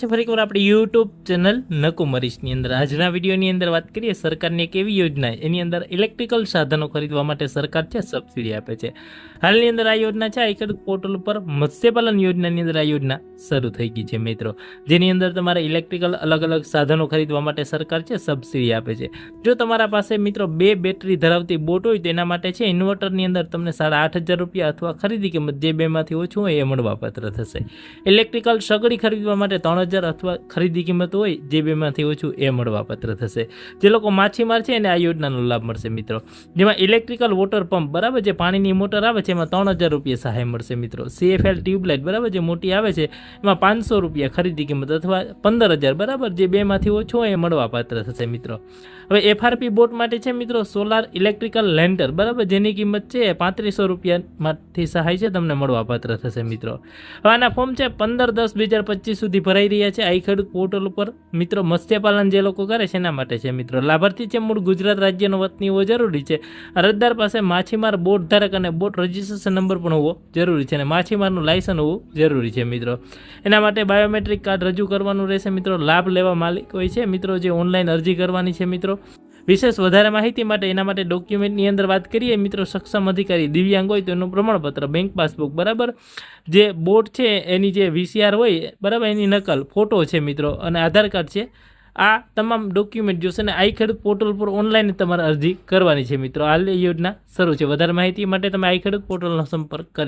છે ફરી એકવાર આપણે યુટ્યુબ ચેનલ નકુમરીશની અંદર. આજના વિડીયોની અંદર વાત કરીએ સરકારની એક એવી યોજના એની અંદર ઇલેક્ટ્રિકલ સાધનો ખરીદવા માટે સરકાર છે સબસિડી આપે છે. હાલની અંદર આ યોજના છે આ ખેડૂત પોર્ટલ ઉપર મત્સ્યપાલન યોજનાની અંદર આ યોજના શરૂ થઈ ગઈ છે મિત્રો. જેની અંદર તમારે ઇલેક્ટ્રિકલ અલગ અલગ સાધનો ખરીદવા માટે સરકાર છે સબસિડી આપે છે. જો તમારા પાસે મિત્રો બે બેટરી ધરાવતી બોટ હોય તેના માટે છે ઇન્વર્ટરની અંદર તમને સાડા આઠ હજાર રૂપિયા અથવા ખરીદી કિંમત જે બેમાંથી ઓછું હોય એ મળવાપાત્ર થશે. ઇલેક્ટ્રિકલ સગડી ખરીદવા માટે ત્રણ હજાર અથવા ખરીદી કિંમત હોય જે બેમાંથી ઓછું એ મળવાપાત્ર થશે. જે લોકો માછીમાર છે એને આ યોજનાનો લાભ મળશે મિત્રો. જેમાં ઇલેક્ટ્રિકલ વોટર પંપ બરાબર જે પાણીની મોટર આવે છે એમાં ત્રણ હજાર રૂપિયા સહાય મળશે મિત્રો. સીએફએલ ટ્યુબલાઇટ બરાબર જે મોટી આવે છે એમાં પાંચસો રૂપિયા ખરીદી કિંમત અથવા પંદર હજાર બરાબર જે બેમાંથી ઓછું હોય એ મળવાપાત્ર થશે મિત્રો. હવે એફઆરપી બોટ માટે છે મિત્રો સોલાર ઇલેક્ટ્રિકલ લેન્ટર બરાબર જેની કિંમત છે પાંત્રીસો રૂપિયામાંથી સહાય છે તમને મળવાપાત્ર થશે મિત્રો. હવે આના ફોર્મ છે પંદર દસ બે હજાર પચીસ સુધી ભરાઈ રહ્યા છે આઈ ખેડૂત પોર્ટલ ઉપર. મિત્રો, મત્સ્યપાલન જે લોકો કરે છે એના માટે છે મિત્રો. લાભાર્થી છે મૂળ ગુજરાત રાજ્યનો વતની હોવો જરૂરી છે. અરજદાર પાસે માછીમાર બોટ ધારક અને બોટ રજિસ્ટ્રેશન નંબર પણ હોવો જરૂરી છે અને માછીમારનું લાયસન્સ હોવું જરૂરી છે મિત્રો. એના માટે બાયોમેટ્રિક કાર્ડ રજૂ કરવાનું રહેશે મિત્રો. લાભ લેવા માલિક હોય છે મિત્રો, જે ઓનલાઈન અરજી કરવાની છે મિત્રો. વિશેષ વધારે માહિતી માટે એના માટે ડોક્યુમેન્ટની અંદર વાત કરીએ. મિત્રો, સક્ષમ અધિકારી દિવ્યાંગ હોય તો એનું પ્રમાણપત્ર બેંક પાસબુક બરાબર? જે બોટ છે, એની જે વીસીઆર હોય, બરાબર? એની નકલ ફોટો છે, મિત્રો, અને આધાર કાર્ડ છે. આ તમામ ડોક્યુમેન્ટ જોશે ને આઈ ખેડૂત પોર્ટલ પર ઓનલાઈન તમારે અરજી કરવાની છે, મિત્રો. એ યોજના શરૂ છે. વધારે માહિતી માટે તમે આઈ ખેડૂત પોર્ટલનો સંપર્ક કરી